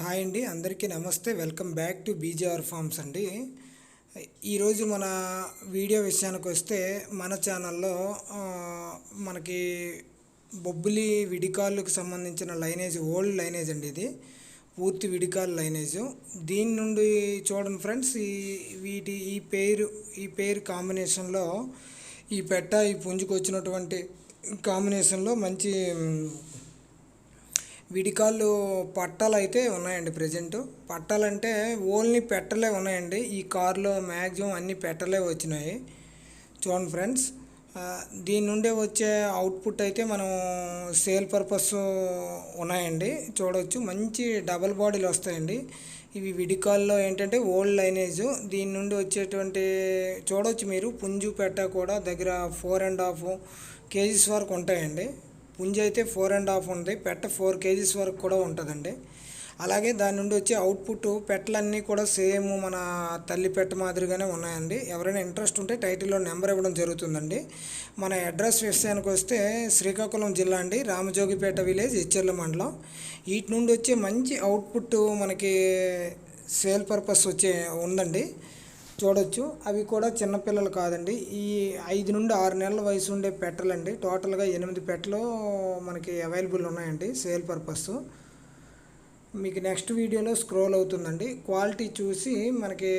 Hi అండి అందరికీ నమస్తే. Welcome back to BJR farms అండి. ఈరోజు మన వీడియో విషయానికి వస్తే మన ఛానల్లో మనకి బొబ్బిలి విడికాళ్ళకు సంబంధించిన లైనేజ్ ఓల్డ్ లైనేజ్ అండి ఇది. పూర్తి విడికాల్ లైనేజ్. దీని నుండి చూడండి ఫ్రెండ్స్ ఈ వీటి ఈ పేరు ఈ పేరు కాంబినేషన్లో ఈ పెట్ట ఈ పుంజుకు వచ్చినటువంటి కాంబినేషన్లో మంచి విడికాళ్ళు పట్టాలు అయితే ఉన్నాయండి ప్రజెంట్. పట్టాలంటే ఓన్లీ పెట్టలే ఉన్నాయండి. ఈ కార్లో మ్యాక్సిమం అన్ని పెట్టలే వచ్చినాయి. చూడండి ఫ్రెండ్స్. దీని నుండే వచ్చే అవుట్పుట్ అయితే మనం సేల్ పర్పస్ ఉన్నాయండి. చూడవచ్చు మంచి డబల్ బాడీలు వస్తాయండి. ఇవి విడికాల్లో ఏంటంటే ఓల్డ్ లైనేజ్. దీని నుండి వచ్చేటువంటి చూడవచ్చు మీరు. పుంజు పెట్ట కూడా దగ్గర ఫోర్ అండ్ హాఫ్ కేజీస్ వరకు ఉంటాయండి. పుంజ అయితే ఫోర్ అండ్ హాఫ్ ఉంది. పెట్ట ఫోర్ కేజీస్ వరకు కూడా ఉంటుందండి. అలాగే దాని నుండి వచ్చే అవుట్పుట్ పెట్టలన్నీ కూడా సేమ్ మన తల్లి పెట్ట మాదిరిగానే ఉన్నాయండి. ఎవరైనా ఇంట్రెస్ట్ ఉంటే టైటిల్లో నెంబర్ ఇవ్వడం జరుగుతుందండి. మన అడ్రస్ విషయానికి వస్తే శ్రీకాకుళం జిల్లా అండి. రామజోగిపేట విలేజ్ హెచ్ఎల్ మండలం. వీటి నుండి వచ్చే మంచి అవుట్పుట్ మనకి సేల్ పర్పస్ వచ్చే ఉందండి. చూడొచ్చు. అవి కూడా చిన్నపిల్లలు కాదండి. ఈ ఐదు నుండి ఆరు నెలల వయసు ఉండే పెట్టలండి టోటల్గా ఎనిమిది పెట్టలు మనకి అవైలబుల్ ఉన్నాయండి. Sale purpose. మీకు నెక్స్ట్ వీడియోలో స్క్రోల్ అవుతుందండి. క్వాలిటీ చూసి మనకి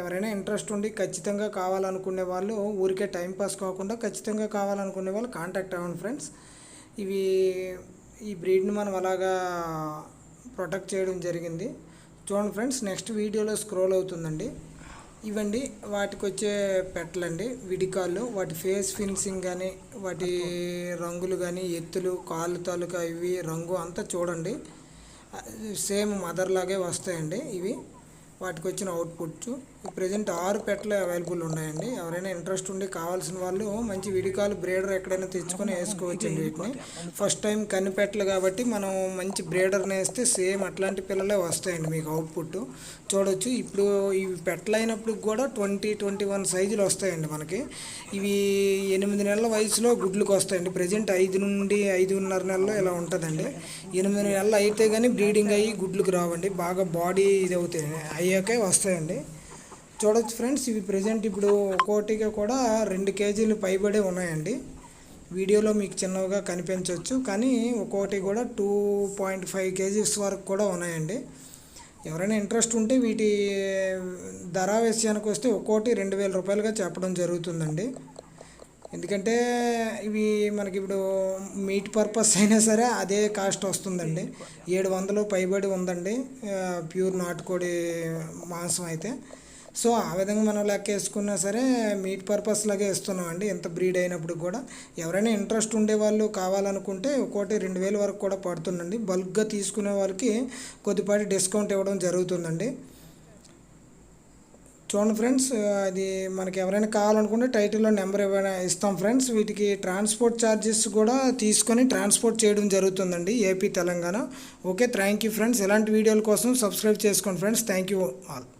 ఎవరైనా ఇంట్రెస్ట్ ఉండి ఖచ్చితంగా కావాలనుకునే వాళ్ళు ఊరికే టైంపాస్ కాకుండా ఖచ్చితంగా కావాలనుకునే వాళ్ళు కాంటాక్ట్ అవ్వండి ఫ్రెండ్స్. ఇవి ఈ బ్రీడ్ని మనం అలాగా ప్రొటెక్ట్ చేయడం జరిగింది. చూడండి ఫ్రెండ్స్ నెక్స్ట్ వీడియోలో స్క్రోల్ అవుతుందండి. ఇవండి వాటికి వచ్చే పెట్టలండి. విడికాళ్ళు వాటి ఫేస్ ఫినిషింగ్ కానీ వాటి రంగులు కానీ ఎత్తులు కాళ్ళు తాలూకా ఇవి రంగు అంతా చూడండి. సేమ్ మదర్ లాగే వస్తాయండి ఇవి. వాటికి వచ్చిన అవుట్పుట్ ప్రజెంట్ ఆరు పెట్టలు అవైలబుల్ ఉన్నాయండి. ఎవరైనా ఇంట్రెస్ట్ ఉండి కావాల్సిన వాళ్ళు మంచి విడికాలు బ్రేడర్ ఎక్కడైనా తెచ్చుకొని వేసుకోవచ్చండి వీటిని. ఫస్ట్ టైం కన్ని పెట్టలు కాబట్టి మనం మంచి బ్రేడర్ని వేస్తే సేమ్ అట్లాంటి పిల్లలే వస్తాయండి మీకు అవుట్పుట్. చూడొచ్చు. ఇప్పుడు ఇవి పెట్టలైనప్పుడు కూడా ట్వంటీ ట్వంటీ వన్ సైజులు వస్తాయండి మనకి. ఇవి ఎనిమిది నెలల వయసులో గుడ్లకు వస్తాయండి. ప్రజెంట్ ఐదు నుండి ఐదున్నర నెలలో ఇలా ఉంటుందండి. ఎనిమిది నెలలు అయితే కానీ బ్రీడింగ్ అయ్యి గుడ్లకు రావండి. బాగా బాడీ ఇది అవుతాయి అయ్యాకే వస్తాయండి. చూడొచ్చు ఫ్రెండ్స్ ఇవి ప్రజెంట్ ఇప్పుడు ఒక్కోటిగా కూడా రెండు కేజీలు పైబడే ఉన్నాయండి. వీడియోలో మీకు చిన్నగా కనిపించవచ్చు కానీ ఒక్కోటి కూడా టూ పాయింట్ ఫైవ్ కేజీస్ వరకు కూడా ఉన్నాయండి. ఎవరైనా ఇంట్రెస్ట్ ఉంటే వీటి ధర విషయానికి వస్తే ఒక్కోటి రెండు వేల రూపాయలుగా చెప్పడం జరుగుతుందండి. ఎందుకంటే ఇవి మనకి ఇప్పుడు మీట్ పర్పస్ అయినా సరే అదే కాస్ట్ వస్తుందండి. ఏడు వందలు పైబడి ఉందండి ప్యూర్ నాటుకోడి మాంసం అయితే. సో ఆ విధంగా మనం లెక్క వేసుకున్నా సరే మీట్ పర్పస్ లాగే ఇస్తున్నామండి ఎంత బ్రీడ్ అయినప్పుడు కూడా. ఎవరైనా ఇంట్రెస్ట్ ఉండే వాళ్ళు కావాలనుకుంటే ఒక్కోటి రెండు వేల వరకు కూడా పడుతుందండి. బల్క్గా తీసుకునే వాళ్ళకి కొద్దిపాటి డిస్కౌంట్ ఇవ్వడం జరుగుతుందండి. చూడండి ఫ్రెండ్స్ అది మనకి ఎవరైనా కావాలనుకుంటే టైటిల్లో నెంబర్ ఇవ్వ ఇస్తాం ఫ్రెండ్స్ వీటికి ట్రాన్స్పోర్ట్ ఛార్జెస్ కూడా తీసుకొని ట్రాన్స్పోర్ట్ చేయడం జరుగుతుందండి AP Telangana okay thank you friends ఇలాంటి వీడియోల కోసం సబ్స్క్రైబ్ చేసుకోండి ఫ్రెండ్స్ థ్యాంక్ యూ ఆల్